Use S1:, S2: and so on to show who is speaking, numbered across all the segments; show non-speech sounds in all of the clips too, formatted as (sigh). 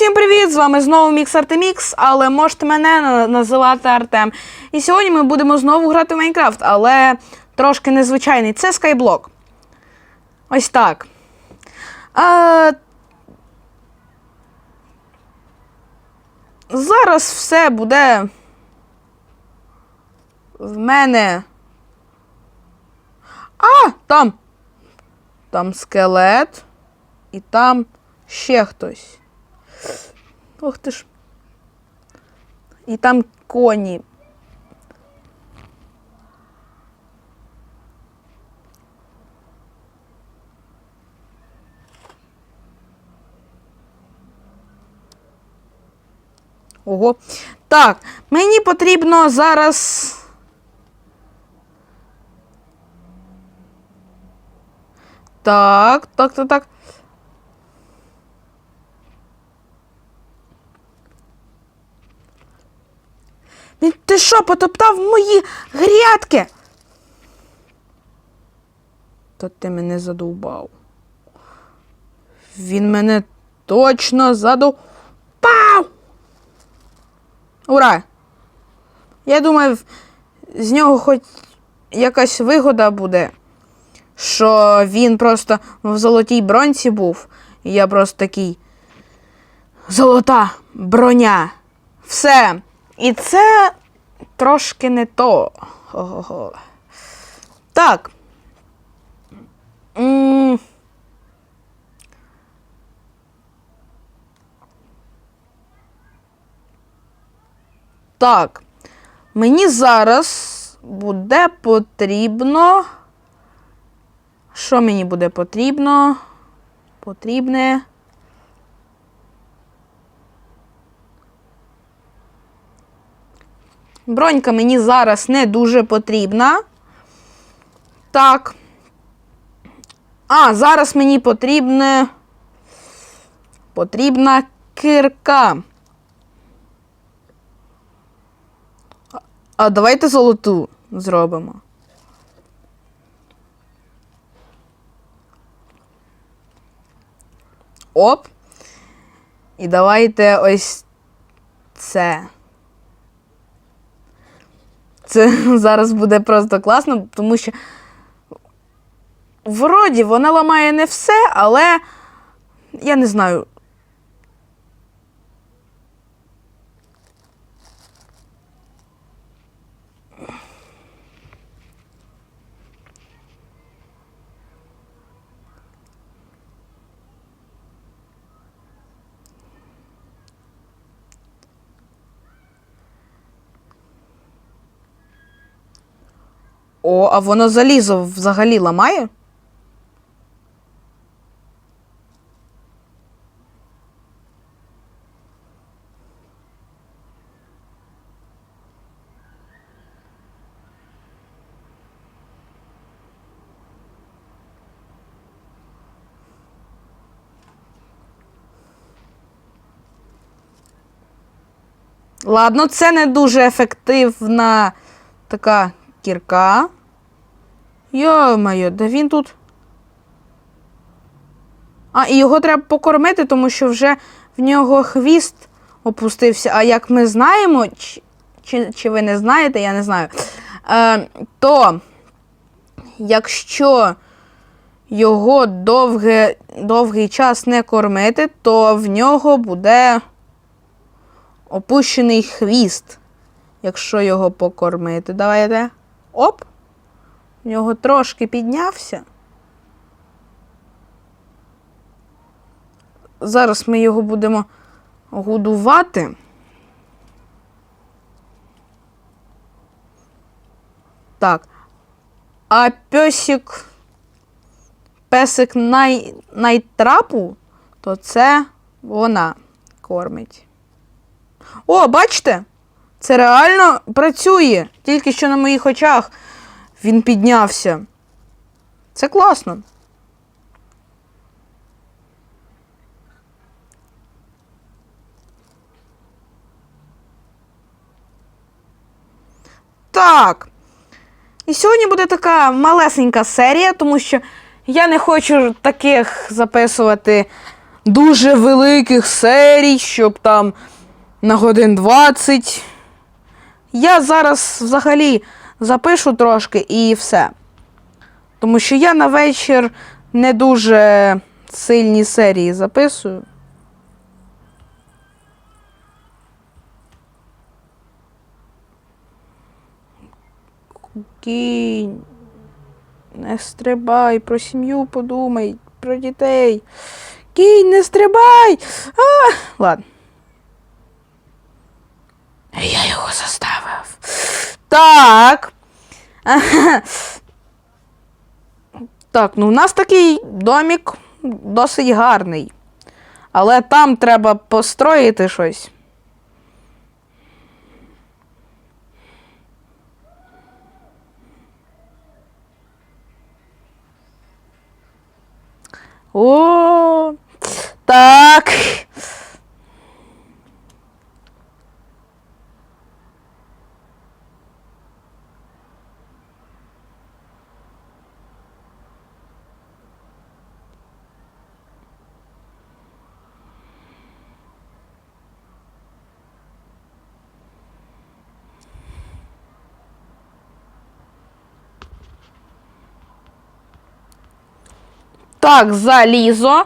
S1: Усім привіт! З вами знову Мікс Артемікс, але можете мене називати Артем. І сьогодні ми будемо знову грати в Майнкрафт, але трошки незвичайний. Це скайблок. Ось так. А... Зараз все буде в мене. А, там. Там скелет. І там ще хтось. Ох ти ж. І там коні. Ого. Так, мені потрібно зараз. Так, так, так, так. Ти що, потоптав мої грядки? То ти мене задовбав. Він мене точно задовбав. Ура! Я думаю, з нього хоч якась вигода буде, що він просто в золотій бронці був, і я просто такий. Золота броня. Все. І це трошки не то. Ого. Так. М. Так. Мені зараз буде потрібно. Що мені буде потрібно? Потрібне. Бронька мені зараз не дуже потрібна. Так. А, зараз мені потрібне. Потрібна кирка. А- давайте золоту зробимо. Оп. І давайте ось це. Це (laughs) зараз буде просто класно, тому що вроді вона ламає не все, але я не знаю. О, а воно залізо взагалі ламає? Ладно, це не дуже ефективна така кірка. Йо-моє, да він тут. А, і його треба покормити, тому що вже в нього хвіст опустився. А як ми знаємо, чи, чи, чи ви не знаєте, я не знаю. Е, то якщо його довге, довгий час не кормити, то в нього буде опущений хвіст. Якщо його покормити. Давайте. Оп. В нього трошки піднявся. Зараз ми його будемо годувати. Так. А песик. Песик най, найтрапу, то це вона кормить. О, бачите? Це реально працює. Тільки що на моїх очах він піднявся. Це класно. Так. І сьогодні буде така малесенька серія, тому що я не хочу таких записувати дуже великих серій, щоб там на годин 20. Я зараз взагалі запишу трошки і все. Тому що я на вечір не дуже сильні серії записую. Кінь. Не стрибай, про сім'ю подумай, про дітей. Кінь, не стрибай. А, ладно. Я його заставив. Так. Так, ну в нас такий домік досить гарний. Але там треба построїти щось. О, так. Так, залізо.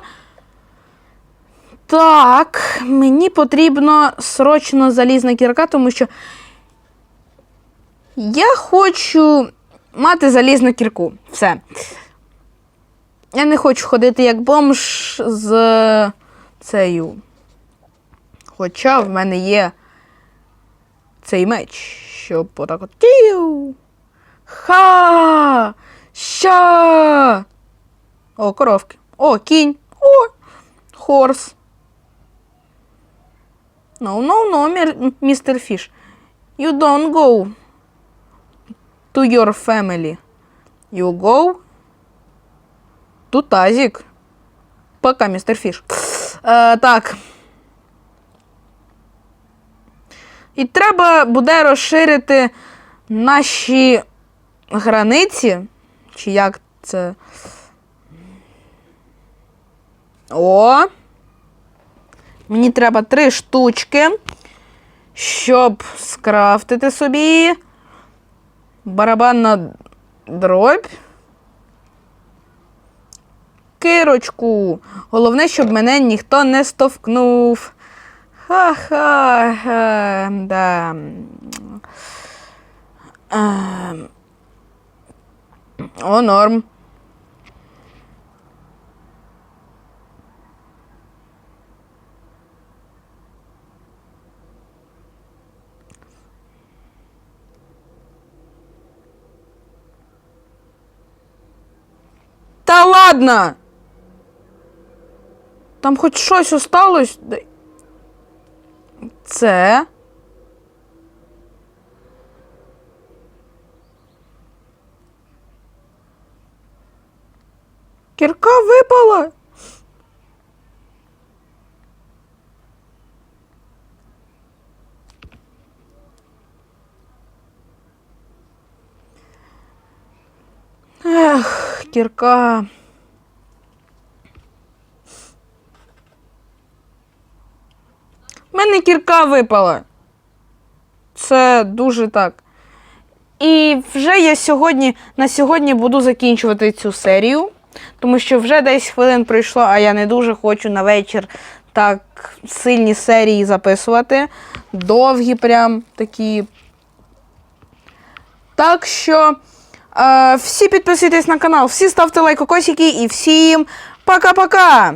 S1: Так, мені потрібно срочно залізна кірка, тому що я хочу мати залізну кірку. Все. Я не хочу ходити як бомж з цею. Хоча в мене є цей меч, щоб отак от. Ха! О, коровки. О, кінь. О, хорс. No, no, no, містер Фіш. You don't go to your family. You go to Тазік. Пока, містер Фіш. Е, так. І треба буде розширити наші границі. Чи як це? О. Мені треба три штучки, щоб скрафтити собі барабанна дробь. Кирочку. Головне, щоб мене ніхто не стовкнув. Ха-ха. ха, Да. Ем. О, норм. Ладно. Там хоч щось осталось. Це. Кірка випала. Ех, кірка. Мене кірка випала. Це дуже так. І вже я сьогодні на сьогодні буду закінчувати цю серію, тому що вже десь хвилин пройшло, а я не дуже хочу на вечір так сильні серії записувати. Довгі, прям такі. Так що е, всі підписуйтесь на канал, всі ставте лайкокосики і всім пока-пока!